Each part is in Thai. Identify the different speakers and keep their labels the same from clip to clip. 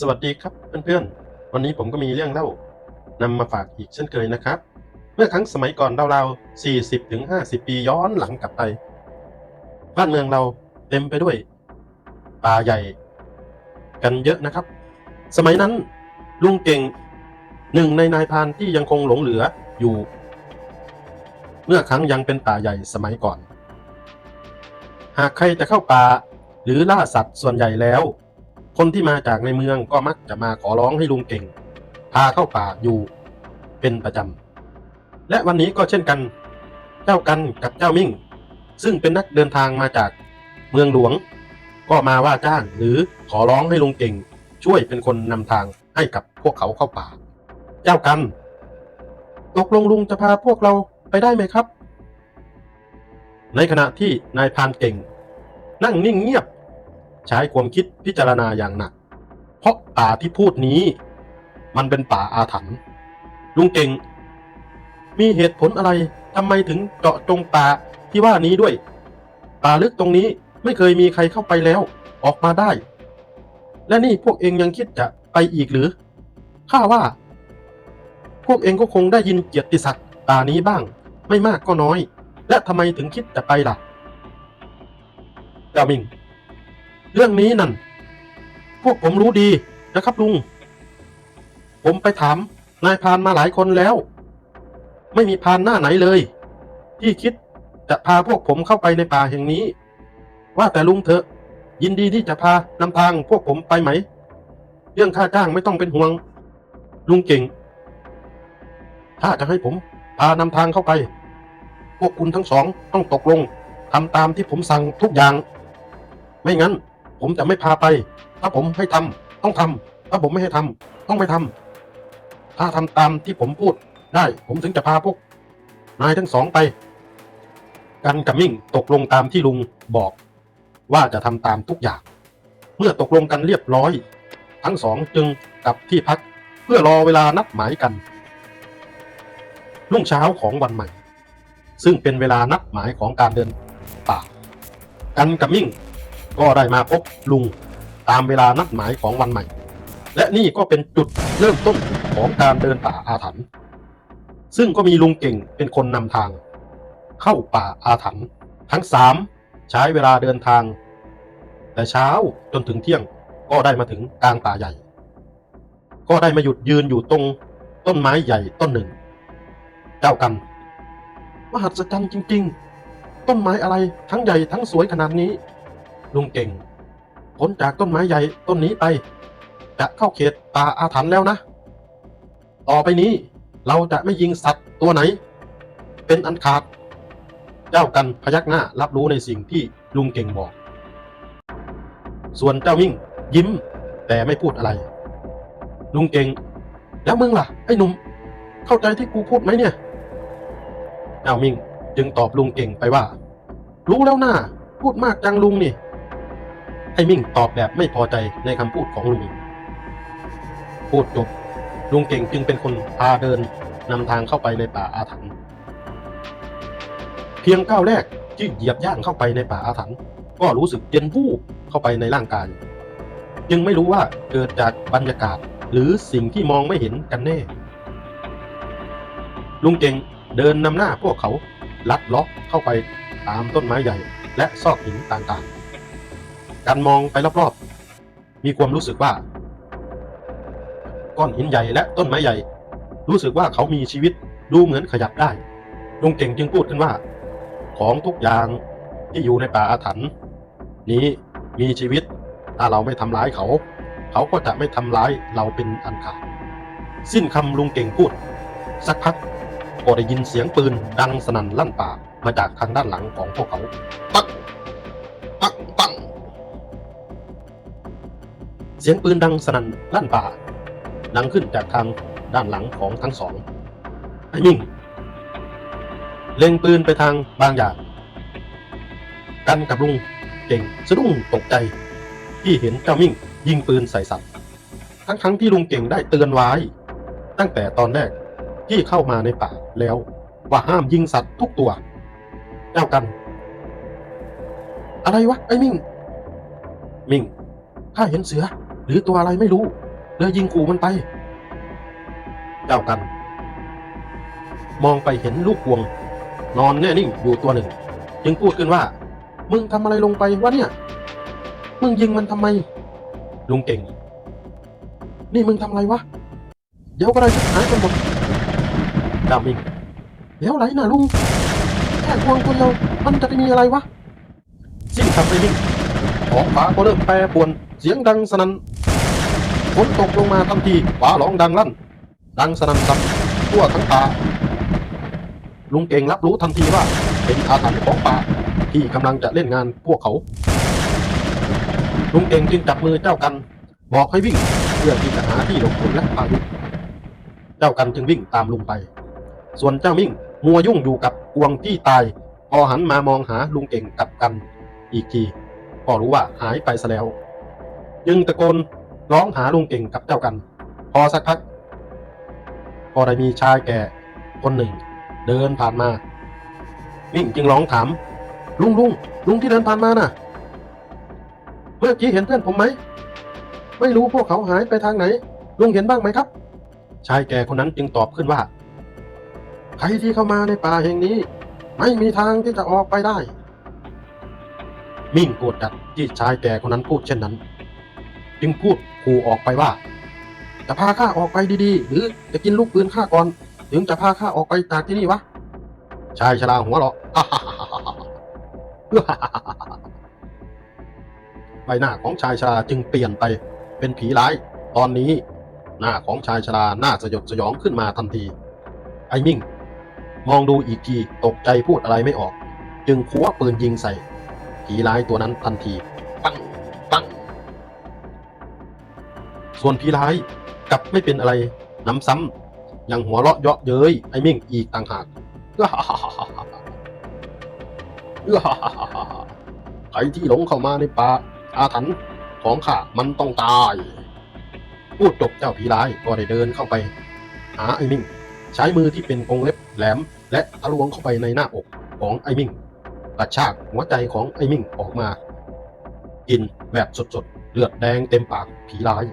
Speaker 1: สวัสดีครับเพื่อนๆ วันนี้ผมก็มีเรื่องเล่านำมาฝากอีกเช่นเคยนะครับ เมื่อครั้งสมัยก่อนเราวๆ40ถึง50 ปีย้อนหลังกลับไป บ้านเมืองเราเต็มไปด้วยป่าใหญ่ กันเยอะนะครับ สมัยนั้นลุงเก่งหนึ่งในนายพานที่ยังคงหลงเหลืออยู่ เมื่อครั้งยังเป็นป่าใหญ่สมัยก่อน หากใครจะเข้าป่าหรือล่าสัตว์ส่วนใหญ่แล้ว คนที่มาจากในเมืองก็มักจะมาขอร้องให้ลุงเก่ง พาเข้าป่าอยู่เป็นประจำ และวันนี้ก็เช่นกัน เจ้ากันกับเจ้ามิ่ง ซึ่งเป็นนักเดินทางมาจากเมืองหลวง ก็มาว่าจ้างหรือขอร้องให้ลุงเก่ง ช่วยเป็นคนนำทางให้กับพวกเขาเข้าป่า เจ้ากัน ตกลงลุงจะพาพวกเราไปได้ไหมครับ ในขณะที่นายพานเก่ง นั่งนิ่งเงียบ ใช้ความคิดพิจารณาอย่างหนัก เพราะป่าที่พูดนี้ มันเป็นป่าอาถรรพ์ลุงเก่ง มีเหตุผลอะไรทำไมถึงเจาะจงป่าที่ว่านี้ด้วย ป่าลึกตรงนี้ไม่เคยมีใครเข้าไปแล้ว ออกมาได้ และนี่พวกเองยังคิดจะไปอีกหรือข้าว่า พวกเองก็คงได้ยินเกียรติศักดิ์ป่านี้บ้าง ไม่มากก็น้อย และทำไมถึงคิดจะไปล่ะเจ้ามิง เรื่องนี้นั่น พวกผมรู้ดีนะครับลุง ผมไปถามนายพานมาหลายคนแล้ว ไม่มีพานหน้าไหนเลย ที่คิดจะพาพวกผมเข้าไปในป่าแห่งนี้ ว่าแต่ลุงเถอะ ยินดีที่จะพานำทางพวกผมไปไหม เรื่องค่าจ้างไม่ต้องเป็นห่วง ลุงเก่ง ถ้าจะให้ผมพานำทางเข้าไป พวกคุณทั้งสองต้องตกลงทำตามที่ผมสั่งทุกอย่าง ไม่งั้น ผมจะไม่พาไป ถ้าผมให้ทำต้องทำถ้าผมไม่ให้ทำต้องไม่ทำถ้าทำตามที่ผมพูดได้ ผมถึงจะพาพวกนายทั้งสองไป กันกับมิ่งตกลงตามที่ลุงบอก ว่าจะทำตามทุกอย่าง เมื่อตกลงกันเรียบร้อย ทั้งสองจึงกลับที่พัก เพื่อรอเวลานัดหมายกันรุ่งเช้าของวันใหม่ ซึ่งเป็นเวลานัดหมายของการเดินป่ากันกับมิ่ง ก็ได้มาพบลุงตามเวลานัดหมายของวันใหม่ และนี่ก็เป็นจุดเริ่มต้นของการเดินป่าอาถรรพ์ซึ่งก็มีลุงเก่งเป็นคนนำทาง เข้าป่าอาถรรพ์ทั้งสามใช้เวลาเดินทาง แต่เช้าจนถึงเที่ยงก็ได้มาถึงกลางป่าใหญ่ ก็ได้มาหยุดยืนอยู่ตรงต้นไม้ใหญ่ต้นหนึ่ง เจ้ากันมหัศจรรย์จริง ๆ ต้นไม้อะไรทั้งใหญ่ทั้งสวยขนาดนี้ ลุงเก่งพ้นจากต้นไม้ใหญ่ต้นนี้ไป จะเข้าเขตป่าอาถรรพ์แล้วนะ ต่อไปนี้เราจะไม่ยิงสัตว์ตัวไหน เป็นอันขาด เจ้ากันพยักหน้ารับรู้ในสิ่งที่ลุงเก่งบอก ส่วนเจ้ามิ่งยิ้ม แต่ไม่พูดอะไร ลุงเก่ง แล้วมึงล่ะ ไอ้หนุ่ม เข้าใจที่กูพูดไหมเนี่ย เจ้ามิ่งจึงตอบลุงเก่งไปว่า รู้แล้วนะพูดมากจังลุงนี่ ไอ้มิ่งตอบแบบไม่พอใจในคำพูดของลุง พูดจบ ลุงเก่งจึงเป็นคนพาเดินนำทางเข้าไปในป่าอาถรรพ์เพียงก้าวแรกที่เหยียบย่างเข้าไปในป่าอาถรรพ์ก็รู้สึกเย็นวูบเข้าไปในร่างกายจึงไม่รู้ว่าเกิดจากบรรยากาศหรือสิ่งที่มองไม่เห็นกันแน่ ลุงเก่งเดินนำหน้าพวกเขาลัดเล็อกเข้าไปตามต้นไม้ใหญ่และซอกหินต่างๆ การมองไปรอบๆ มีความรู้สึกว่า ก้อนหินใหญ่และต้นไม้ใหญ่ รู้สึกว่าเขามีชีวิตดูเหมือนขยับได้ลุงเก่งจึงพูดขึ้นว่า ของทุกอย่างที่อยู่ในป่าอาถรรพ์นี้มีชีวิต ถ้าเราไม่ทำร้ายเขา เขาก็จะไม่ทำร้ายเราเป็นอันขาดสิ้นคำลุงเก่งพูด สักพักก็ได้ยินเสียงปืนดังสนั่นลั่นป่ามาจากทางด้านหลังของพวกเขาปัก เสียงปืนดังสนั่นลั่นป่า ดังขึ้นจากทางด้านหลังของทั้งสอง ไอ้มิ่ง เล็งปืนไปทางบางอย่างกันกับลุงเก่งสะดุ้งตกใจ ที่เห็นเจ้ามิ่งยิงปืนใส่สัตว์ ทั้งทั้งๆที่ลุงเก่งได้เตือนไว้ ตั้งแต่ตอนแรกที่เข้ามาในป่าแล้วว่าห้ามยิงสัตว์ทุกตัว เจ้ากัน อะไรวะไอ้มิ่ง มิ่งข้าเห็นเสือ รือตัวอะไรไม่รู้เลยยิงขู่มันไป เจ้ากัน มองไปเห็นลูกวง นอนแน่นิ่งอยู่ตัวหนึ่ง จึงพูดขึ้นว่า มึงทำอะไรลงไปวะเนี่ย มึงยิงมันทำไม ลุงเก่ง นี่มึงทำอะไรวะ เดี๋ยวก็ได้หายกันหมดดามิงเดี๋ยวไหลนะลุงแค่ควงคนเดียวมันจะไปมีอะไรวะ สิ้นคำไปนิ่งท้องฟ้าก็เริ่มแปรปรวนเสียงดังสนั่น ฝนตกลงมาทันทีฟ้าร้องดังลั่น ดังสนั่นสับทั่วทั้งป่าลุงเก่งรับรู้ทันทีว่าเป็นอาถรรพ์ของป่าที่กำลังจะเล่นงานพวกเขา ลุงเก่งจึงจับมือเจ้ากัน บอกให้วิ่งเพื่อที่จะหาที่หลบฝนและพายุเจ้ากันจึงวิ่งตามลุงไป ส่วนเจ้ามิ่งมัวยุ่งอยู่กับกวงที่ตาย พอหันมามองหาลุงเก่งกับกัน อีกทีก็รู้ว่าหายไปซะแล้ว จึงตะโกน ร้องหาลุงเก่งกับเจ้ากัน พอสักพัก ก็ได้มีชายแก่คนหนึ่ง เดินผ่านมามิ่งจึงร้องถาม ลุงลุงลุงที่เดินผ่านมาน่ะ เมื่อกี้เห็นเพื่อนผมไหม ไม่รู้พวกเขาหายไปทางไหน ลุงเห็นบ้างไหมครับ ชายแก่คนนั้นจึงตอบขึ้นว่า ใครที่เข้ามาในป่าแห่งนี้ ไม่มีทางที่จะออกไปได้ มิ่งโกรธจัดที่ชายแก่คนนั้นพูดเช่นนั้น จึงพูดขู่ออกไปว่า จะพาข้าออกไปดีๆ หรือจะกินลูกปืนข้าก่อน ถึงจะพาข้าออกไปจากที่นี่วะชายชราหัวเราะใบหน้าของชายชราจึงเปลี่ยนไปเป็นผีร้าย ตอนนี้ หน้าของชายชราหน้าสยดสยองขึ้นมาทันที ไอ้มิ่ง มองดูอีกทีตกใจพูดอะไรไม่ออก จึงคว้าปืนยิงใส่ ผีร้ายตัวนั้นทันที ปังปัง ส่วนผีร้ายกลับไม่เป็นอะไรน้ำซ้ำยังหัวเราะเยาะเย้ยไอ้มิ่งอีกต่างหากใครที่หลงเข้ามาในป่าอาถรรพ์ของข้ามันต้องตาย พูดจบเจ้าผีร้ายก็ได้เดินเข้าไป หาไอ้มิ่ง ใช้มือที่เป็นกรงเล็บแหลม และทะลวงเข้าไปในหน้าอกของไอ้มิ่งกระชากหัวใจของไอ้มิ่งออกมา กินแบบสดๆ เลือดแดงเต็มปากผีร้าย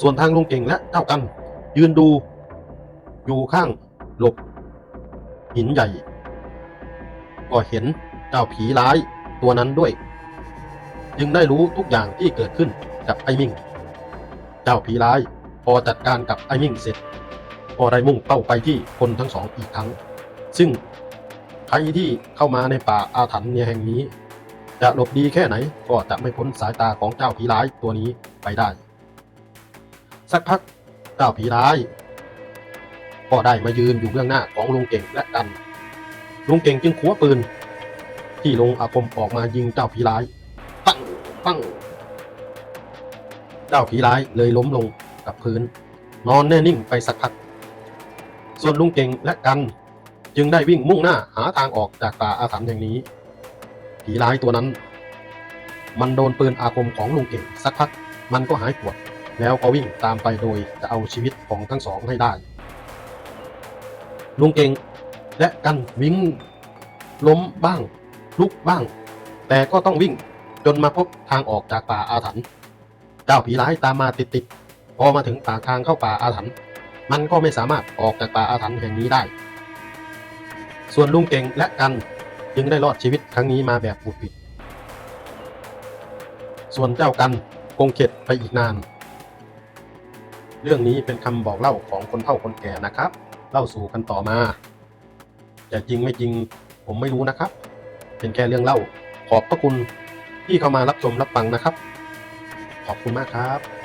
Speaker 1: ส่วนทางลุงเก่งและเจ้ากัน ยืนดู อยู่ข้างหลบ หินใหญ่ ก็เห็นเจ้าผีร้ายตัวนั้นด้วย จึงได้รู้ทุกอย่างที่เกิดขึ้นกับไอ้มิ่ง เจ้าผีร้ายพอจัดการกับไอ้มิ่งเสร็จก็ได้มุ่งเป้าไปที่คนทั้งสองอีกครั้ง ซึ่งใครที่เข้ามาในป่าอาถรรพ์แห่งนี้ จะหลบดีแค่ไหนก็จะไม่พ้นสายตาของเจ้าผีร้ายตัวนี้ไปได้ สักพักเจ้าผีร้าย ก็ได้มายืนอยู่เบื้องหน้าของลุงเก่งและกันลุงเก่งจึงขัวปืน ที่ลงอาคมออกมายิงเจ้าผีร้ายปังปังเจ้าผีร้ายเลยล้มลงกับพื้น นอนแน่นิ่งไปสักพัก ส่วนลุงเก่งและกัน จึงได้วิ่งมุ่งหน้าหาทางออกจากป่าอาถรรพ์แห่งนี้ ผีร้ายตัวนั้น มันโดนปืนอาคมของลุงเก่งสักพัก มันก็หายปวด แล้วก็วิ่งตามไปโดยจะเอาชีวิตของทั้งสองให้ได้ ลุงเก่งและกันวิ่งล้มบ้าง ลุกบ้าง แต่ก็ต้องวิ่งจนมาพบทางออกจากป่าอาถรรพ์เจ้าผีร้ายตามมาติดๆพอมาถึงปากทางเข้าป่าอาถรรพ์มันก็ไม่สามารถออกจากป่าอาถรรพ์แห่งนี้ได้ ส่วนลุงเก่งและกันจึงได้รอดชีวิตครั้งนี้มาแบบบุดบิด ส่วนเจ้ากันคงเข็ดไปอีกนาน เรื่องนี้เป็นคำบอกเล่าของคนเฒ่าคนแก่นะครับ เล่าสู่กันต่อมาแต่จริงไม่จริงผมไม่รู้นะครับ เป็นแค่เรื่องเล่า ขอบพระคุณที่เข้ามารับชมรับฟังนะครับ ขอบคุณมากครับ